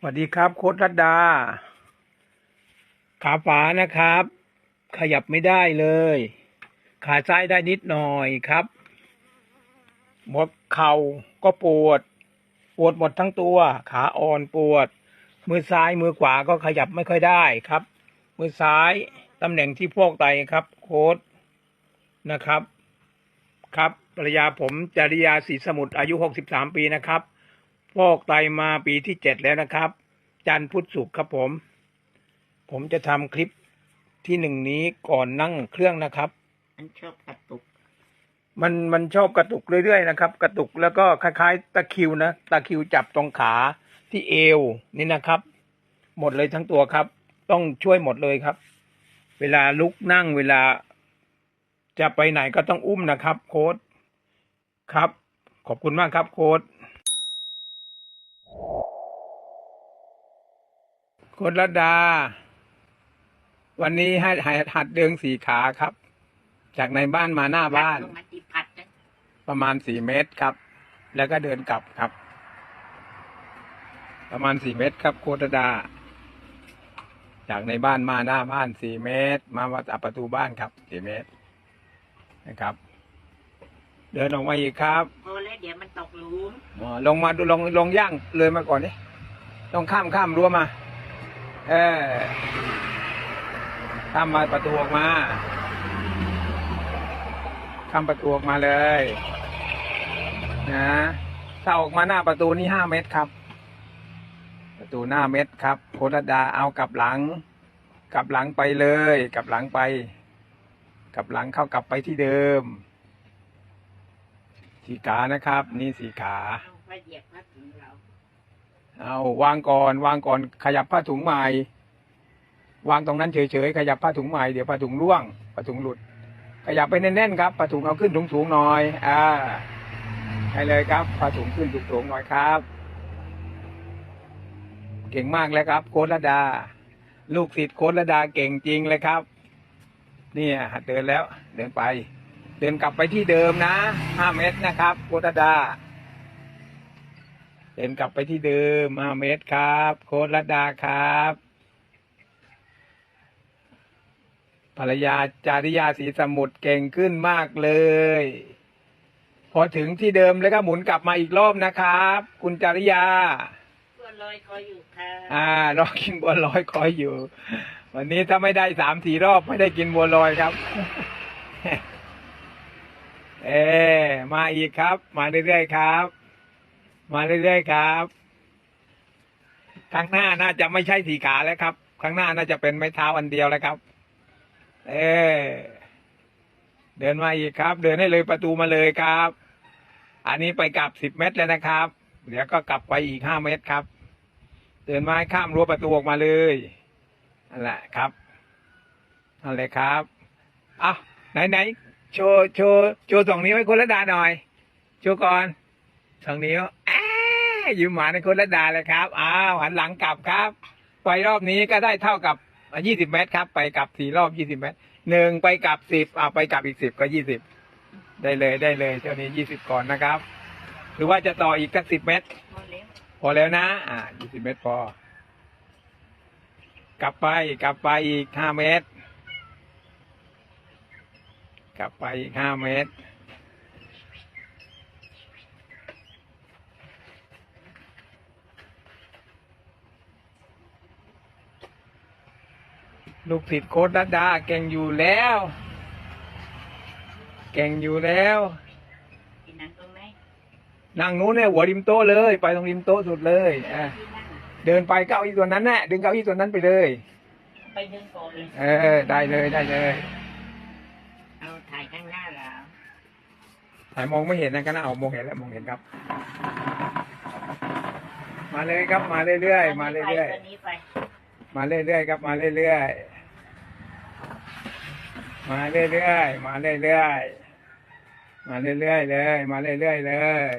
สวัสดีครับโค้ดรัตดา ขาฝานะครับ ขยับไม่ได้เลย ขาซ้ายได้นิดหน่อยครับ หมดเข่าก็ปวด ปวดหมดทั้งตัว ขาอ่อนปวด มือซ้ายมือขวาก็ขยับไม่ค่อยได้ครับ มือซ้ายตำแหน่งที่พวกไตครับ โค้ดนะครับ ครับภรรยาผมจริยาศรีสมุทรอายุ 63 ปีนะครับ ฟอกไตมาปีที่เจ็ดแล้วนะครับ จันทร์พุธศุกร์ครับผม ผมจะทำคลิปที่หนึ่งนี้ก่อนนั่งเครื่องนะครับ มันชอบกระตุก มันมันชอบกระตุกเรื่อยๆนะครับ กระตุกแล้วก็คล้ายๆตะคริวนะตะคริวจับตรงขาที่เอวนี่นะครับ หมดเลยทั้งตัวครับ ต้องช่วยหมดเลยครับ เวลาลุกนั่งเวลา จะไปไหนก็ต้องอุ้มนะครับ โค้ดครับ ขอบคุณมากครับโค้ด โค้ดระดา วันนี้ให้ให้หัดเดินสี่ขาครับ จากในบ้านมาหน้าบ้านลงมาที่พัดนะประมาณสี่เมตรครับ แล้วก็เดินกลับครับ ประมาณสี่เมตรครับ โคตรดา จากในบ้านมาหน้าบ้านสี่เมตร มาวัดประตูบ้านครับสี่เมตรนะครับ เดินออกมาอีกครับพอแล้วเดี๋ยวมันตกหลุมอ๋อลงมาดูลงลงย่างเลยมาก่อนนี่ลงข้ามข้ามรั้วมา เออข้ามาประตูออกมาข้ามประตูออกมาเลย นะถ้าออกมาหน้าประตูนี่ห้าเมตรครับ ประตูหน้าเมตรครับโคตรดาเอากลับหลัง กลับหลังไปเลยกลับหลังไปกลับหลังเข้ากลับไปที่เดิม สีขานะครับ นี่สีขา เอาวางก่อนวางก่อนขยับผ้าถุงใหม่ วางตรงนั้นเฉยๆขยับผ้าถุงใหม่เดี๋ยวผ้าถุงร่วงผ้าถุงหลุด ขยับไปแน่นๆครับผ้าถุงเอาขึ้นสูงๆหน่อย อ่าให้เลยครับผ้าถุงขึ้นสูงๆหน่อยครับ เก่งมากเลยครับ โค้ดระดา ลูกศิษย์โค้ดระดาเก่งจริงเลยครับ เนี่ยหัดเดินแล้ว เดินไป เดินกลับไปที่เดิมนะห้าเมตรนะครับ โค้ดระดา เดินกลับไปที่เดิมห้าเมตรครับ โค้ดรัดดาครับ ภรรยาจาริยาศรีสมุทรเก่งขึ้นมากเลย พอถึงที่เดิมแล้วก็หมุนกลับมาอีกรอบนะครับ คุณจาริยาตัวลอยคอยอยู่ค่ะอ่ารอกินบัวลอยคอยอยู่ วันนี้ถ้าไม่ได้สามสี่รอบไม่ได้กินบัวลอยครับเอ มาอีกครับ มาเรื่อยๆครับ มาเรื่อยๆครับข้างหน้าน่าจะไม่ใช่สีขาแล้วครับข้างหน้าน่าจะเป็นไม้เท้าอันเดียวแล้วครับ เออเดินมาอีกครับ เดินให้เลยประตูมาเลยครับ อันนี้ไปกลับสิบเมตรแล้วนะครับ เดี๋ยวก็กลับไปอีกห้าเมตรครับ เดินมาข้ามรั้วประตูออกมาเลยนั่นแหละครับนั่นเลยครับอะไหนไหนๆโชว์โชว์โชว์สองนิ้วให้คนละดาหน่อย โชว์ก่อนสองนิ้วอ้า ยิ้มหวาให้คนละดาเลยครับ อ้าวหันหลังกลับครับไปรอบนี้ก็ได้เท่ากับยี่สิบเมตรครับ ไปกลับสี่รอบยี่สิบเมตรหนึ่งไปกลับสิบอ่าไปกลับอีกสิบก็ยี่สิบได้เลยได้เลยเท่านี้ยี่สิบก่อนนะครับ หรือว่าจะต่ออีกสักสิบเมตร พอแล้วพอแล้วนะ อ่ายี่สิบเมตรพอ กลับไปกลับไปอีกห้าเมตร กลับไปอีกห้าเมตร ลูกศิษย์โค้ดดัดดาเก่งอยู่แล้ว เก่งอยู่แล้วที่นั่งตรงไหนนั่งนู้นเนี่ยหัวริมโต๊ะเลย ไปตรงริมโต๊ะสุดเลยอะที่นั่งเดินไปเก้าอี้ตัวนั้นแน่ะดึงเก้าอี้ตัวนั้นไปเลย ไปเดินก่อนเลย เออ ได้เลยได้เลยเอาถ่ายข้างหน้าเราถ่ายมองไม่เห็นนะก็น่าเอามองเห็นแล้วมองเห็นครับ มาเลยครับมาเรื่อยๆมาเรื่อยตัวนี้ไปๆมาเรื่อยๆครับมาเรื่อยๆ มาเรื่อยๆ มาเรื่อยๆ มาเรื่อยๆเลย มาเรื่อยๆเลย